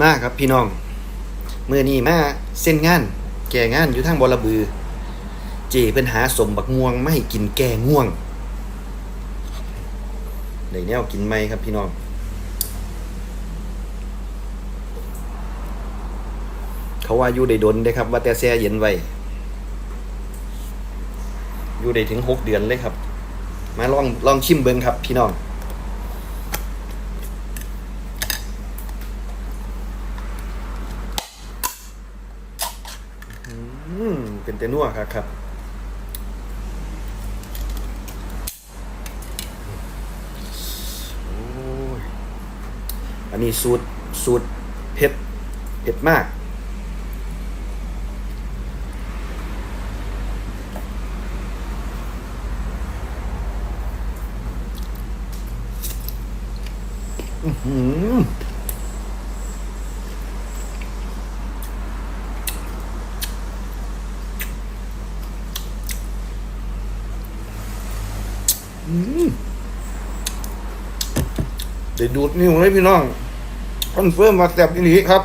มาครับพี่น้องเมื่อนี้มาเส้นงาน แก่งานอยู่ทางบอระบือ เจเพิ่นหาสมบักม่วงไม่กินแก่ง่วงในแนวกินไหมครับพี่น้องเขาว่าอยู่ได้ดนได้ครับ ว่าแต่แช่เย็นไว้อยู่ได้ถึงหกเดือนเลยครับ มาลองลองชิมเบิ้งครับพี่น้อง อืมเป็นแต่นัวครับครับอันนี้สูตรสูตรเผ็ดเผ็ดมาก อือหือ เดี๋ยวดูดนิ้วเลยพี่น้องคอนเฟิร์มมาแซ่บอีหลีครับ